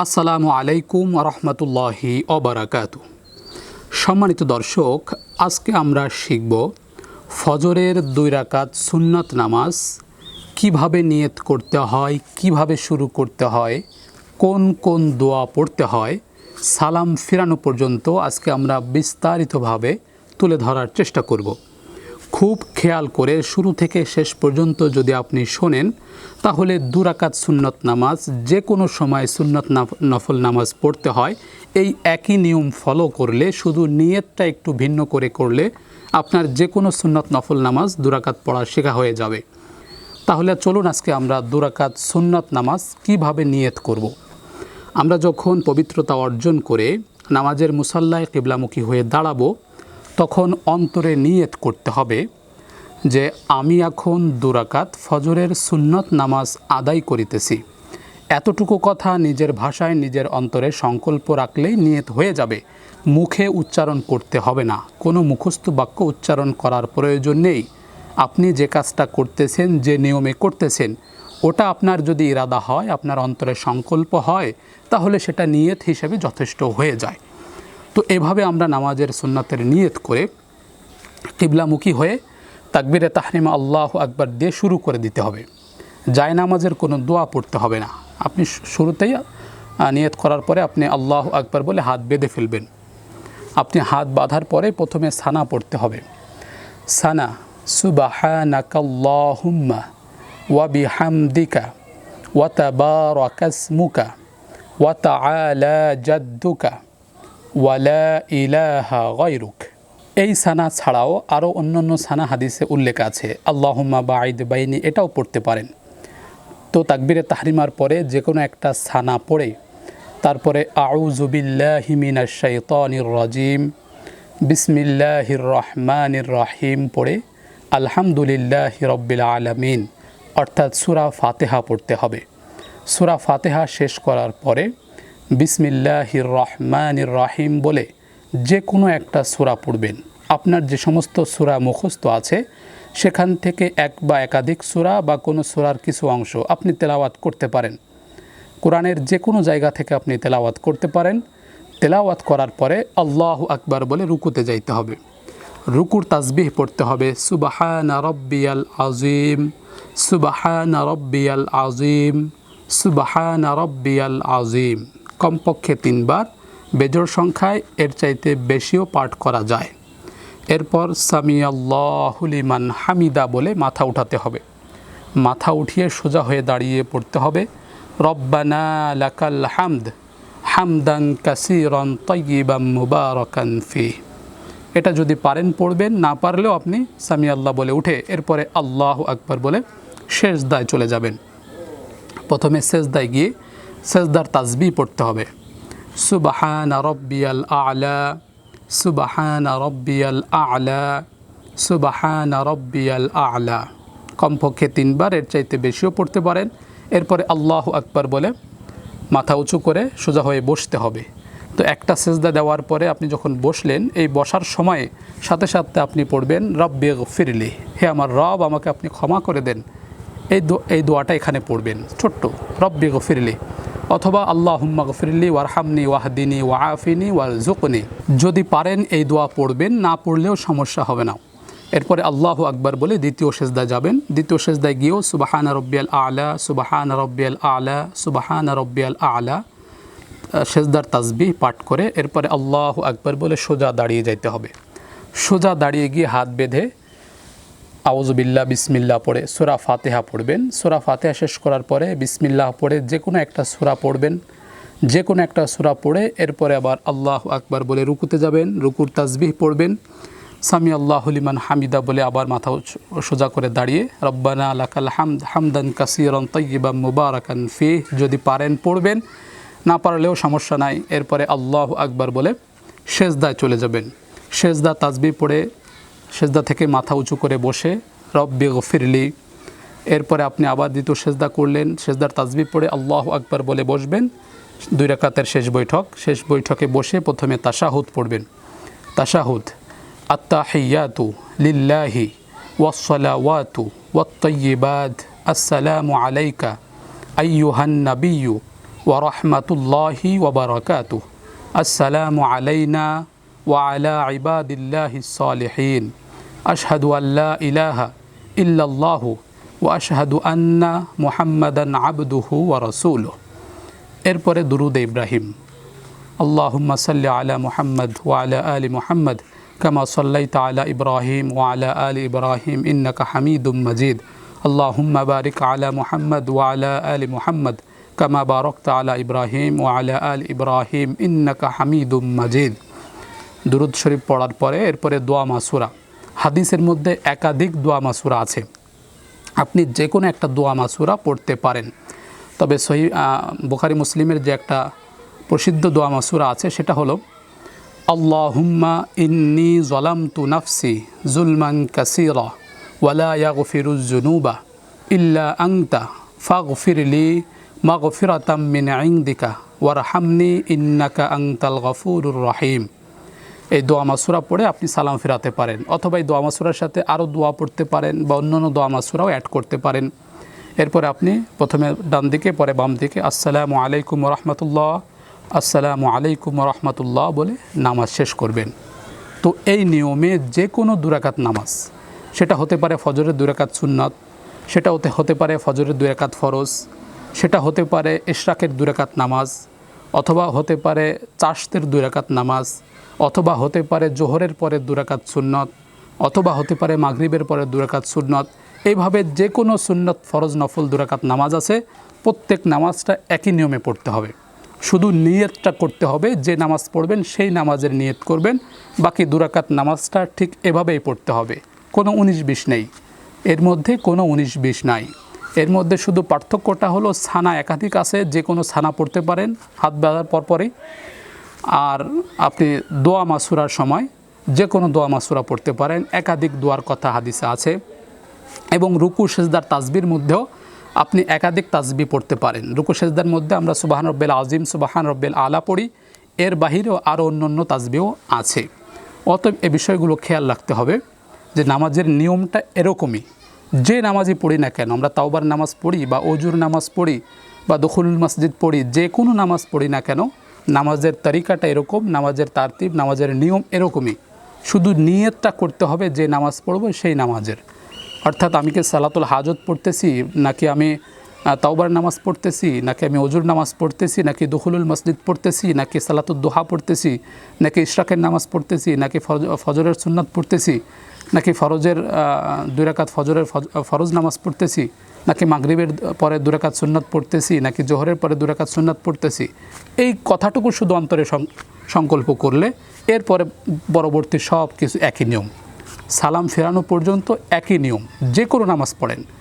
আসসালামু আলাইকুম রহমতুল্লাহি অবরাকাতু। সম্মানিত দর্শক, আজকে আমরা শিখব ফজরের দুই রাকাত সুন্নত নামাজ, কীভাবে নিয়ত করতে হয়, কীভাবে শুরু করতে হয়, কোন কোন দোয়া পড়তে হয়, সালাম ফিরানো পর্যন্ত আজকে আমরা বিস্তারিতভাবে তুলে ধরার চেষ্টা করব। খুব খেয়াল করে শুরু থেকে শেষ পর্যন্ত যদি আপনি শোনেন, তাহলে দুরাকাত সুন্নত নামাজ যে কোনো সময় সুন্নত নাফ- নফল নামাজ পড়তে হয়, এই একই নিয়ম ফলো করলে, শুধু নিয়তটা একটু ভিন্ন করে করলে আপনার যে কোনো সুন্নত নফল নামাজ দুরাকাত পড়া শেখা হয়ে যাবে তাহলে চলুন আজকে আমরা দুরাকাত সুন্নত নামাজ কীভাবে নিয়ত করব। আমরা যখন পবিত্রতা অর্জন করে নামাজের মুসাল্লায় কিবলামুখী হয়ে দাঁড়াবো, তখন অন্তরে নিয়ত করতে হবে যে আমি এখন দুরাকাত ফজরের সুন্নত নামাজ আদায় করিতেছি। এতটুকু কথা নিজের ভাষায় নিজের অন্তরে সংকল্প রাখলেই নিয়ত হয়ে যাবে। মুখে উচ্চারণ করতে হবে না। কোনো মুখস্থ বাক্য উচ্চারণ করার প্রয়োজন নেই। আপনি যে কাজটা করতেছেন, যে নিয়মে করতেছেন, ওটা আপনার যদি ইরাদা হয়, আপনার অন্তরে সংকল্প হয়, তাহলে সেটা নিয়ত হিসেবে যথেষ্ট হয়ে যায়। তো এভাবে আমরা নামাজের সুন্নাতের নিয়ত করে কিবলামুখী হয়ে তাকবিরে তাহরিমা আল্লাহ আকবার দিয়ে শুরু করে দিতে হবে। জায় নামাজের কোনো দোয়া পড়তে হবে না। আপনি শুরুতেই নিয়ত করার পরে আপনি আল্লাহ আকবার বলে হাত বেঁধে ফেলবেন। আপনি হাত বাঁধার পরে প্রথমে সানা পড়তে হবে। সানা, সুবাহানাকাল্লাহুম্মা ওয়া বিহামদিকা ওয়া তাবারাকাসমুকা ওয়া তাআলা জাদ্দুকা ওয়ালা ইলাহা গায়রুক। এই সানা ছাড়াও আরও অন্যান্য সানা হাদিসে উল্লেখ আছে। আল্লাহম্মা বা আইদ বাইনি, এটাও পড়তে পারেন। তো তাকবিরে তাহরিমার পরে যে কোনো একটা সানা পড়ে। তারপরে আউজুবিল্লাহি মিনাশ শাইতানির রাজিম বিসমিল্লাহির রহমানির রহিম পড়ে, আলহামদুলিল্লাহ রব্বিল আলমিন অর্থাৎ সুরা ফাতেহা পড়তে হবে। সুরা ফাতেহা শেষ করার পরে, বিসমিল্লাহির রহমানির রহিম বলে যে কোনো একটা সুরা পড়বেন। আপনার যে সমস্ত সুরা মুখস্থ আছে, সেখান থেকে এক বা একাধিক সুরা বা কোনো সুরার কিছু অংশ আপনি তেলাওয়াত করতে পারেন। কোরআনের যে কোনো জায়গা থেকে আপনি তেলাওয়াত করতে পারেন। তেলাওয়াত করার পরে আল্লাহ আকবার বলে রুকুতে যাইতে হবে। রুকুর তাসবিহ পড়তে হবে, সুবাহানা রব্বিয়াল আজিম সুবাহানা রব্বিয়াল আজিম সুবাহানা রব্বিয়াল আজিম কমপক্ষে তিনবার বেজোর সংখ্যায় এর চাইতে বেশিও পাঠ করা যায়। এরপর সামি আল্লাহুলিমান হামিদা বলে মাথা উঠাতে হবে। মাথা উঠিয়ে সোজা হয়ে দাঁড়িয়ে পড়তে হবে। রব্বানা লাকাল হামদ, হামদান কাসিরন তৈবাম মুবারকান ফি। এটা যদি পারেন পড়বেন, না পারলেও আপনি সামি আল্লাহ বলে উঠে এরপরে আল্লাহ আকবর বলে শেষ দায় চলে যাবেন। প্রথমে সেজদায় গিয়ে সেজদার তাজবি পড়তে হবে। সুবাহান রব্বিয়াল আলা, সুবাহান রব্বিয়াল আলা, সুবাহান রব্বিয়াল আলা। কমপক্ষে তিনবার এর চাইতে বেশিও পড়তে পারেন। এরপরে আল্লাহ আকবার বলে মাথা উঁচু করে সোজা হয়ে বসতে হবে। তো একটা সেজদা দেওয়ার পরে আপনি যখন বসলেন, এই বসার সময়ে সাথে সাথে আপনি পড়বেন, রব্বে ফিরলি হে আমার রব, আমাকে আপনি ক্ষমা করে দেন এই এই দোয়াটা এখানে পড়বেন। ছোট্ট, রব্বি গফিরলি অথবা আল্লাহ হুম্মা গফিরলি ওয়ারহামনি ওয়াহদিনী ওয়াআফিনি ওয়ারজুকনি যদি পারেন এই দোয়া পড়বেন, না পড়লেও সমস্যা হবে না। এরপরে আল্লাহ আকবার বলে দ্বিতীয় সেজদা যাবেন। দ্বিতীয় সেজদায় গিয়েও সুবাহান রব্বিয়াল আলা, সুবাহান রব্বিয়াল আলা, সুবাহান রব্বিয়াল আলা সেজদার তাসবিহ পাঠ করে এরপরে আল্লাহ আকবার বলে সোজা দাঁড়িয়ে যাইতে হবে। সোজা দাঁড়িয়ে গিয়ে হাত বেঁধে আউজুবিল্লাহ বিসমিল্লাহ পড়ে সুরা ফাতেহা পড়বেন। সুরা ফাতেহা শেষ করার পরে বিসমিল্লাহ পড়ে যে কোনো একটা সুরা পড়বেন। যে কোনো একটা সুরা পড়ে এরপরে আবার আল্লাহ আকবার বলে রুকুতে যাবেন, রুকুর তাজবিহ পড়বেন। সামি আল্লাহ লিমান হামিদা বলে আবার মাথা সোজা করে দাঁড়িয়ে রব্বানা লাকাল হামদ হামদান কাসিরন তৈবা মুবারাকান ফি যদি পারেন পড়বেন, না পারলেও সমস্যা নাই। এরপরে আল্লাহ আকবার বলে শেষদায় চলে যাবেন। শেষদা তাজবি পড়ে সেজদা থেকে মাথা উঁচু করে বসে, রব রব্বে গফিরলি এরপরে আপনি আবার দ্বিতীয় সেজদা করলেন, সেজদার তাজবি পড়ে আল্লাহ আকবর বলে বসবেন। দুই রাকাতের শেষ বৈঠক, শেষ বৈঠকে বসে প্রথমে তাশাহুদ পড়বেন। তাশাহুদ, আত্তাহিয়াতু লিল্লাহি ওয়াসলাওয়াতু ওয়াত্তয়িবাদ আসসালামু আলাইকা আইয়ুহান নাবিয়ু ওয়ারহমাতুল্লাহি ওয়াবারাকাতু আসসালামু আলাইনা ওয়া আলা ইবাদিল্লাহি সালেহীন। আশহাদু আল্লাহ ইলাহা ইল্লাল্লাহু ও আশহাদু আন্না মোহাম্মদান আবদুহু ওয়া রসুল এরপরে দুরুদ ইব্রাহিম। আল্লাহুম্মা সাল্লি আলা মুহাম্মদ ওয়া আলা আলি মুহাম্মদ কামা সাল্লাইতা আলা ইব্রাহিম ওয়া আলা আলি ইব্রাহিম ইন্নাকা হামিদুম মাজিদ। আল্লাহুম্মা বারিক আলা মুহাম্মদ ওয়া আলা আলি মুহাম্মদ কামা বারকতা আলা ইব্রাহিম ওয়া আলা আলি ইব্রাহিম ইন্নাকা হামিদুম মাজিদ। দুরুদ শরীফ পড়ার পরে এরপরে দোয়া মাসুরা। হাদিসের মধ্যে একাধিক দোয়া মাসুরা আছে। আপনি যে কোনো একটা দোয়া মাসুরা পড়তে পারেন। তবে সহি বোখারি মুসলিমের যে একটা প্রসিদ্ধ দোয়া মাসুরা আছে, সেটা হলো, আল্লাহুম্মা ইন্নি জলাম তু নাফসি জুলমান কাসিরা ওয়ালা ইয়াগফিরুজ জুনুবা ইল্লা আংতা ফাগফিরলি মাগফিরাতাম মিন ইনদিকা ওয়ারহামনি ইন্নাকা আংতাল গফুরুর রহিম। এই দোয়া মাসুরা পড়ে আপনি সালাম ফেরাতে পারেন অথবা এই দোয়া মাসুরার সাথে আরও দোয়া পড়তে পারেন বা অন্যান্য দোয়া মাসুরাও অ্যাড করতে পারেন। এরপরে আপনি প্রথমে ডান দিকে, পরে বাম দিকে, আসসালামু আলাইকুম রহমতুল্লাহ, আসসালামু আলাইকুম রহমতুল্লাহ বলে নামাজ শেষ করবেন। তো এই নিয়মে যে কোনো দুরাকাত নামাজ, সেটা হতে পারে ফজরের দুরাকাত সুন্নত, সেটা হতে হতে পারে ফজরের দুরাকাত ফরজ, সেটা হতে পারে ইশরাকের দুরাকাত নামাজ, অথবা হতে পারে চাষতের দুরাকাত নামাজ অথবা হতে পারে জোহরের পরে দুরাকাত সুন্নত, অথবা হতে পারে মাগরিবের পরে দুরাকাত সুন্নত। এইভাবে যে কোনো সুন্নত ফরজ নফল দুরাকাত নামাজ আছে, প্রত্যেক নামাজটা একই নিয়মে পড়তে হবে। শুধু নিয়তটা করতে হবে, যে নামাজ পড়বেন সেই নামাজের নিয়ত করবেন, বাকি দুরাকাত নামাজটা ঠিক এভাবেই পড়তে হবে। কোনো উনিশ বিশ নেই। এর মধ্যে কোনো উনিশ বিশ নাই। এর মধ্যে শুধু পার্থক্যটা হলো ছানা একাধিক আছে যে কোনো ছানা পড়তে পারেন, হাত বাঁধার পরপরই। আর আপনি দোয়া মাসুরার সময় যে কোনো দোয়া মাসুরা পড়তে পারেন। একাধিক দোয়ার কথা হাদিসে আছে এবং রুকু, সেজদার তাজবির মধ্যেও আপনি একাধিক তাজবি পড়তে পারেন। রুকু, সেজদার মধ্যে আমরা সুবাহান রব্বেল আজিম সুবাহান রব্বেল আলা পড়ি। এর বাহিরেও আরও অন্য অন্য তাজবিও আছে। অতএব এ বিষয়গুলো খেয়াল রাখতে হবে যে নামাজের নিয়মটা এরকমই। যে নামাজই পড়ি না কেন, আমরা তাওবার নামাজ পড়ি বা অজুর নামাজ পড়ি বা দখলুল মসজিদ পড়ি, যে কোনো নামাজ পড়ি না কেন নামাজের তরিকাটা এরকম, নামাজের তারতিব, নামাজের নিয়ম এরকমই। শুধু নিয়তটা করতে হবে যে নামাজ পড়ব সেই নামাজের। অর্থাৎ আমি কি সালাতুল হাজত পড়তেছি নাকি আমি তাওবার নামাজ পড়তেছি নাকি আমি অজুর নামাজ পড়তেছি নাকি দখলুল মসজিদ পড়তেছি নাকি সালাতুল দোহা পড়তেছি নাকি ইশরাকের নামাজ পড়তেছি নাকি ফজরের সুন্নাত পড়তেছি নাকি ফরজের আহ, দুই রাকাত ফজরের ফরজ নামাজ পড়তেছি নাকি মাগরিবের পরে দুরাকাত সুন্নাত পড়তেছি নাকি জোহরের পরে দুরাকাত সুন্নাত পড়তেছি এই কথাটুকু শুধু অন্তরে সংকল্প করলে এরপরে পরবর্তী সব কিছু একই নিয়ম। সালাম ফেরানো পর্যন্ত একই নিয়ম যে কোনো নামাজ পড়েন।